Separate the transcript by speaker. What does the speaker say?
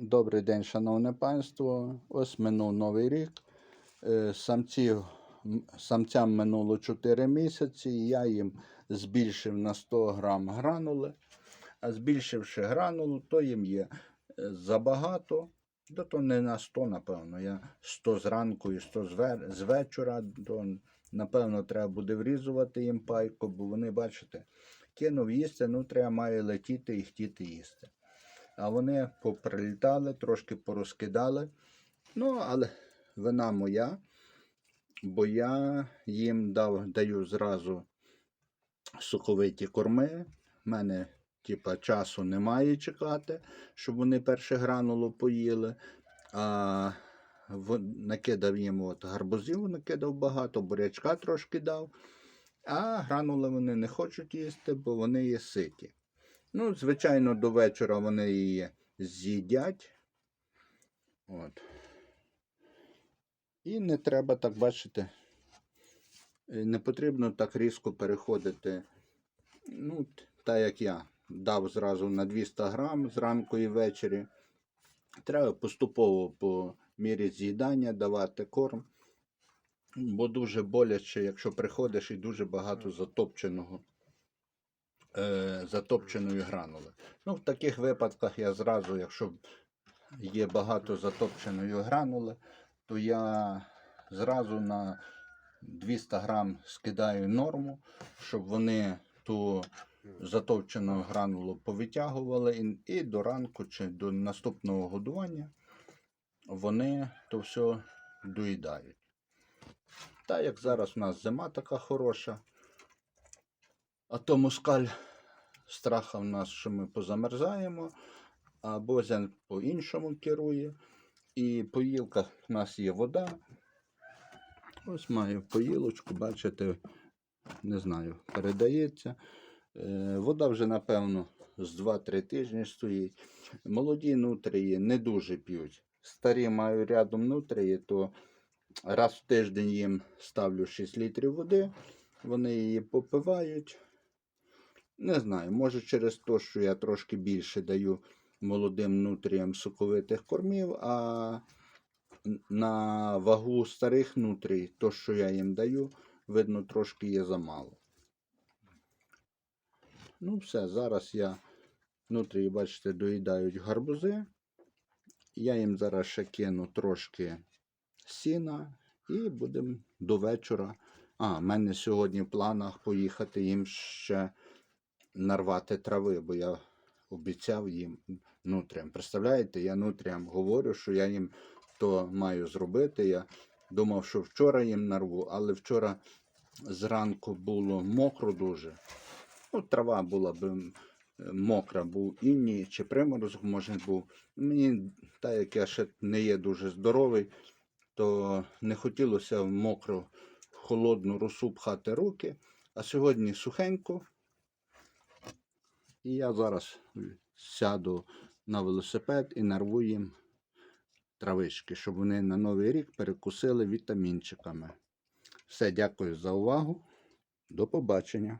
Speaker 1: Добрий день, шановне панство. Ось минув новий рік. Е, Самці, самцям минуло 4 місяці, я їм збільшив на 100 грам гранули. А збільшивши гранулу, то їм є е, забагато. То, то не на 100, напевно. Я 100 зранку і 100 з вечора. То, напевно, треба буде врізувати їм пайку, бо вони, бачите, кинув їсти, ну треба має летіти і хотіти їсти. А вони поприлітали, трошки порозкидали. Ну, але вина моя, бо я їм дав, даю зразу соковиті корми. У мене, типа, часу немає чекати, щоб вони перше гранулу поїли. А накидав їм от гарбузів, накидав багато, бурячка трошки дав. А гранули вони не хочуть їсти, бо вони є ситі. Ну, звичайно, до вечора вони її з'їдять. От. І не треба так бачити. е, Не потрібно так різко переходити. Ну, так як я дав зразу на 200 грам зранку і ввечері. Треба поступово по мірі з'їдання давати корм. Бо дуже боляче, якщо приходиш і дуже багато затопченого е, затопченої гранули. Ну, в таких випадках я зразу, якщо є багато затопченої гранули, то я зразу на 200 грам скидаю норму, щоб вони ту затовчену гранулу повитягували і, до ранку чи до наступного годування вони то все доїдають. Та як зараз у нас зима така хороша, а то москаль страха в нас, що ми позамерзаємо, а Бозян по-іншому керує. І по їлках в нас є вода. Ось маю поїлочку, бачите, не знаю, передається. Е, Вода вже, напевно, з 2-3 тижні стоїть. Молоді нутрії не дуже п'ють. Старі маю рядом нутрії, то раз в тиждень їм ставлю 6 літрів води. Вони її попивають. Не знаю, може через те, що я трошки більше даю молодим нутріям соковитих кормів, а на вагу старих нутрій, то, що я їм даю, видно, трошки є замало. Ну, все, зараз я нутрії, бачите, доїдають гарбузи. Я їм зараз ще кину трошки сіна і будемо до вечора. А, в мене сьогодні в планах поїхати їм ще нарвати трави, бо я обіцяв їм нутріям. Представляєте, я нутріям говорю, що я їм то маю зробити. Я думав, що вчора їм нарву, але вчора зранку було мокро дуже. Ну, трава була б мокра, був іній чи приморозок, може був. Мені, так як я ще не є дуже здоровий, то не хотілося в мокру холодну росу пхати руки. А сьогодні сухенько. І я зараз сяду на велосипед і нарву їм травички, щоб вони на Новий рік перекусили вітамінчиками. Все, дякую за увагу. До побачення.